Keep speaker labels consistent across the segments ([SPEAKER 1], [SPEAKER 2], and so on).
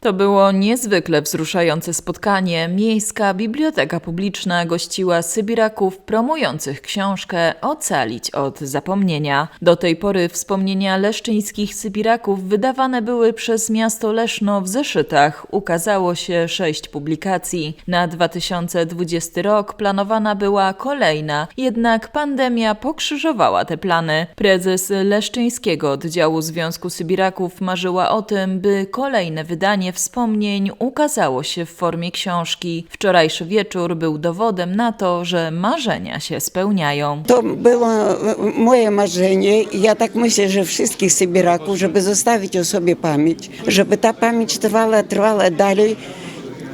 [SPEAKER 1] To było niezwykle wzruszające spotkanie. Miejska Biblioteka Publiczna gościła Sybiraków promujących książkę Ocalić od zapomnienia. Do tej pory wspomnienia leszczyńskich Sybiraków wydawane były przez miasto Leszno w zeszytach. Ukazało się sześć publikacji. Na 2020 rok planowana była kolejna, jednak pandemia pokrzyżowała te plany. Prezes Leszczyńskiego Oddziału Związku Sybiraków marzyła o tym, by kolejne wydanie wspomnień ukazało się w formie książki. Wczorajszy wieczór był dowodem na to, że marzenia się spełniają.
[SPEAKER 2] To było e, moje marzenie i ja tak myślę, że wszystkich Sybiraków, żeby zostawić o sobie pamięć, żeby ta pamięć trwała, trwała dalej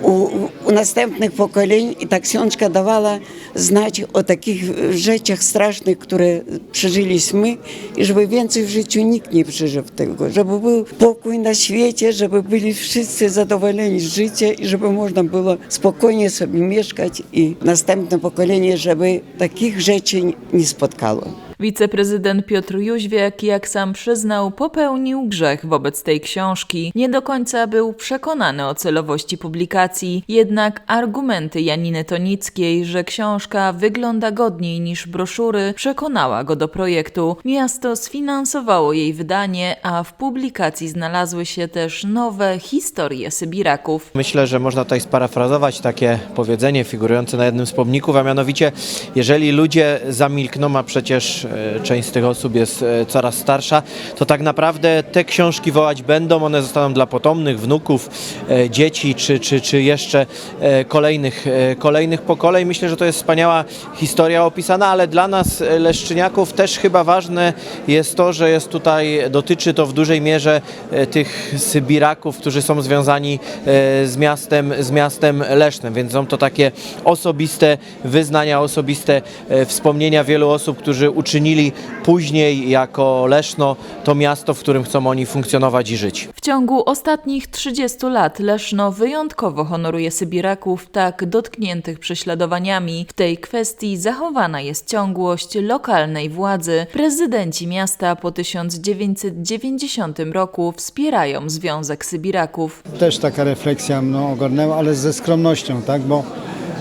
[SPEAKER 2] u, u następnych pokoleń i ta książka dawała znać o takich rzeczach strasznych, które przeżyliśmy i żeby więcej w życiu nikt nie przeżył tego, żeby był pokój na świecie, żeby byli wszyscy zadowoleni z życia i żeby można było spokojnie sobie mieszkać i następne pokolenie, żeby takich rzeczy nie spotkało.
[SPEAKER 1] Wiceprezydent Piotr Jóźwiak, jak sam przyznał, popełnił grzech wobec tej książki. Nie do końca był przekonany o celowości publikacji, jednak argumenty Janiny Tonickiej, że książka wygląda godniej niż broszury, przekonała go do projektu. Miasto sfinansowało jej wydanie, a w publikacji znalazły się też nowe historie Sybiraków.
[SPEAKER 3] Myślę, że można tutaj sparafrazować takie powiedzenie figurujące na jednym z pomników, a mianowicie, jeżeli ludzie zamilkną, a przecież część z tych osób jest e, coraz starsza, to tak naprawdę te książki wołać będą, one zostaną dla potomnych, wnuków, e, dzieci, czy, czy, czy jeszcze e, kolejnych, e, kolejnych pokoleń. Myślę, że to jest wspaniała historia opisana, ale dla nas, e, leszczyniaków, też chyba ważne jest to, że jest tutaj, dotyczy to w dużej mierze e, tych Sybiraków, którzy są związani e, z miastem, z miastem Lesznem, więc są to takie osobiste wyznania, osobiste e, wspomnienia wielu osób, którzy uczynili później jako Leszno to miasto, w którym chcą oni funkcjonować i żyć.
[SPEAKER 1] W ciągu ostatnich 30 lat Leszno wyjątkowo honoruje Sybiraków tak dotkniętych prześladowaniami. W tej kwestii zachowana jest ciągłość lokalnej władzy. Prezydenci miasta po 1990 roku wspierają Związek Sybiraków.
[SPEAKER 4] też taka refleksja mną ogarnęła, ale ze skromnością, tak, bo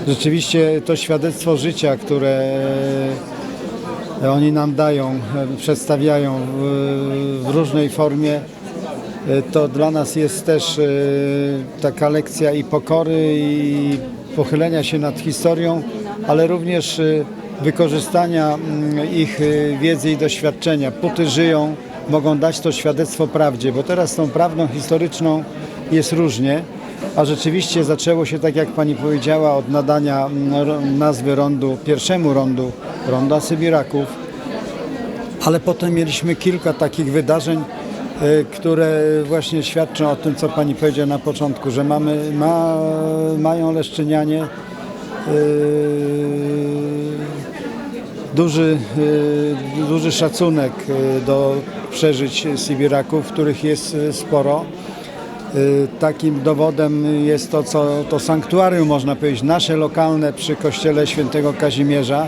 [SPEAKER 4] rzeczywiście to świadectwo życia, które oni nam dają, e, przedstawiają w, różnej formie, e, to dla nas jest też e, taka lekcja i pokory, i pochylenia się nad historią, ale również e, wykorzystania mm, ich e, wiedzy i doświadczenia. Póty żyją, mogą dać to świadectwo prawdzie, bo teraz tą prawdą historyczną jest różnie, a rzeczywiście zaczęło się, tak jak Pani powiedziała, od nadania mm, nazwy rondu, pierwszemu rondu, ronda Sybiraków, ale potem mieliśmy kilka takich wydarzeń, e, które właśnie świadczą o tym, co Pani powiedziała na początku, że mamy, ma, mają Leszczynianie e, duży, e, duży szacunek do przeżyć Sybiraków, których jest sporo. Y, Takim dowodem jest to, co to sanktuarium, można powiedzieć, nasze lokalne przy kościele świętego Kazimierza.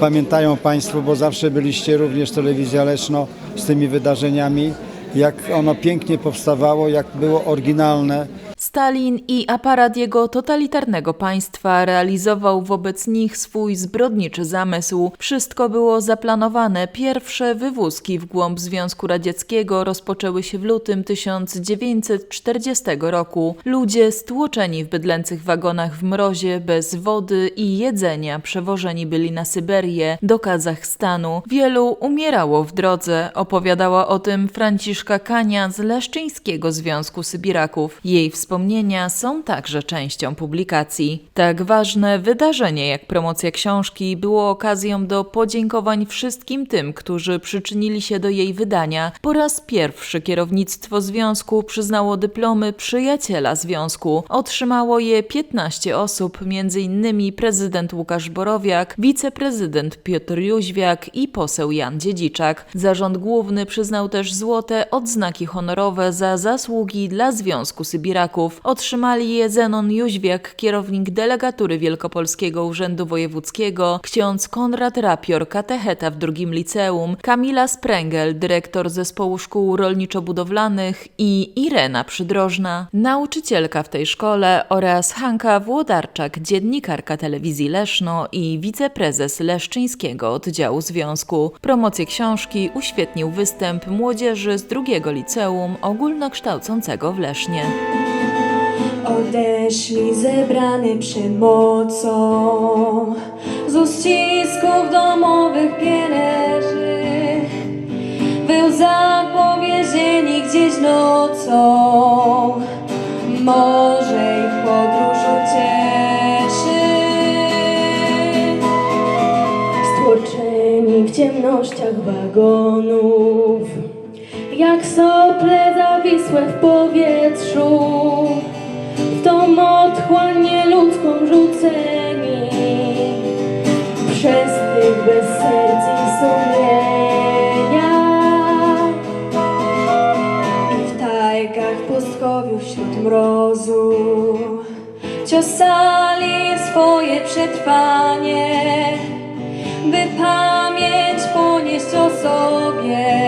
[SPEAKER 4] Pamiętają Państwo, bo zawsze byliście również telewizja Leszno z tymi wydarzeniami, jak ono pięknie powstawało, jak było oryginalne.
[SPEAKER 1] Stalin i aparat jego totalitarnego państwa realizował wobec nich swój zbrodniczy zamysł. Wszystko było zaplanowane. Pierwsze wywózki w głąb Związku Radzieckiego rozpoczęły się w lutym 1940 roku. Ludzie stłoczeni w bydlęcych wagonach w mrozie, bez wody i jedzenia, przewożeni byli na Syberię, do Kazachstanu. Wielu umierało w drodze. Opowiadała o tym Franciszka Kania z Leszczyńskiego Związku Sybiraków. Jej wspomnienia są także częścią publikacji. Tak ważne wydarzenie jak promocja książki było okazją do podziękowań wszystkim tym, którzy przyczynili się do jej wydania. Po raz pierwszy kierownictwo związku przyznało dyplomy przyjaciela związku. Otrzymało je 15 osób, m.in. prezydent Łukasz Borowiak, wiceprezydent Piotr Jóźwiak i poseł Jan Dziedziczak. Zarząd główny przyznał też złote odznaki honorowe za zasługi dla Związku Sybiraków. Otrzymali je Zenon Jóźwiak, kierownik delegatury Wielkopolskiego Urzędu Wojewódzkiego, ksiądz Konrad Rapior, katecheta w drugim liceum, Kamila Sprengel, dyrektor zespołu szkół rolniczo-budowlanych i Irena Przydrożna, nauczycielka w tej szkole oraz Hanka Włodarczak, dziennikarka telewizji Leszno i wiceprezes Leszczyńskiego Oddziału Związku. Promocję książki uświetnił występ młodzieży z drugiego liceum ogólnokształcącego w Lesznie.
[SPEAKER 5] Odeszli zebrany przemocą Z uścisków domowych pieleży W łzach powiezieni gdzieś nocą. Może ich podróż ucieszy Stłoczeni w ciemnościach wagonów Jak sople zawisłe w powietrzu tą otchłań nieludzką rzuceni przez tych bez serc i sumienia. I w tajkach pustkowiu wśród mrozu ciosali swoje przetrwanie by pamięć ponieść o sobie